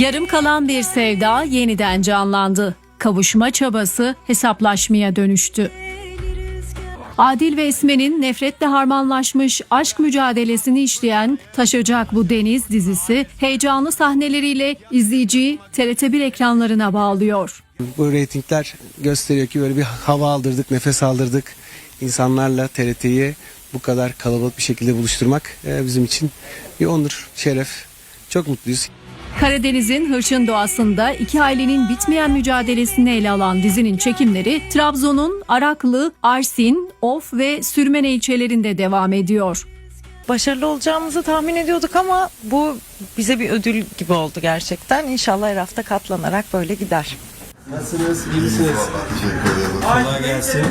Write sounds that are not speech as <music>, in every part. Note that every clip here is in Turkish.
Yarım kalan bir sevda yeniden canlandı. Kavuşma çabası hesaplaşmaya dönüştü. Adil ve Esme'nin nefretle harmanlaşmış aşk mücadelesini işleyen Taşacak Bu Deniz dizisi heyecanlı sahneleriyle izleyiciyi TRT1 ekranlarına bağlıyor. Bu reytingler gösteriyor ki böyle bir hava aldırdık, nefes aldırdık. İnsanlarla TRT'yi bu kadar kalabalık bir şekilde buluşturmak e, bizim için bir onur, şeref. Çok mutluyuz. Karadeniz'in hırçın doğasında iki ailenin bitmeyen mücadelesini ele alan dizinin çekimleri Trabzon'un Araklı, Arsin, Of ve Sürmene ilçelerinde devam ediyor. Başarılı olacağımızı tahmin ediyorduk ama bu bize bir ödül gibi oldu gerçekten. İnşallah her hafta katlanarak böyle gider. Nasılsınız? İyi misiniz? Kolay gelsin.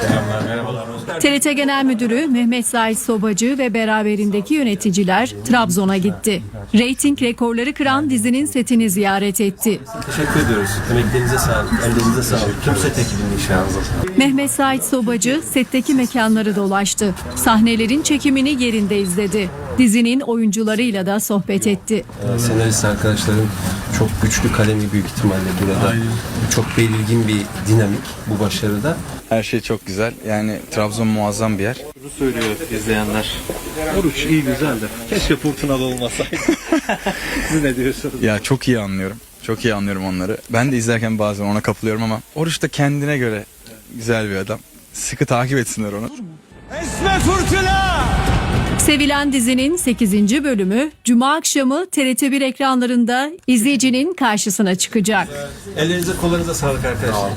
Selamlar, merhabalar. TRT Genel Müdürü Mehmet Zahit Sobacı ve beraberindeki yöneticiler Trabzon'a gitti. Rating rekorları kıran dizinin setini ziyaret etti. Teşekkür ediyoruz. Emeklerinize sağlık, ellerinize sağlık. Tüm set ekibinin inşallah. Mehmet Zahit Sobacı setteki mekanları dolaştı. Sahnelerin çekimini yerinde izledi. Dizinin oyuncularıyla da sohbet etti. Ee, Senarist arkadaşların çok güçlü kalemi büyük ihtimalle burada. Çok belirgin bir dinamik bu başarıda. Her şey çok güzel. Yani Trabzon muazzam bir yer. söylüyor izleyenler. Oruç iyi güzel de keşke fırtınalı olmasaydı. <laughs> Siz ne diyorsunuz? Ya çok iyi anlıyorum. Çok iyi anlıyorum onları. Ben de izlerken bazen ona kapılıyorum ama Oruç da kendine göre güzel bir adam. Sıkı takip etsinler onu. Sevilen dizinin 8. bölümü Cuma akşamı TRT1 ekranlarında izleyicinin karşısına çıkacak. Ellerinize kollarınıza sağlık arkadaşlar.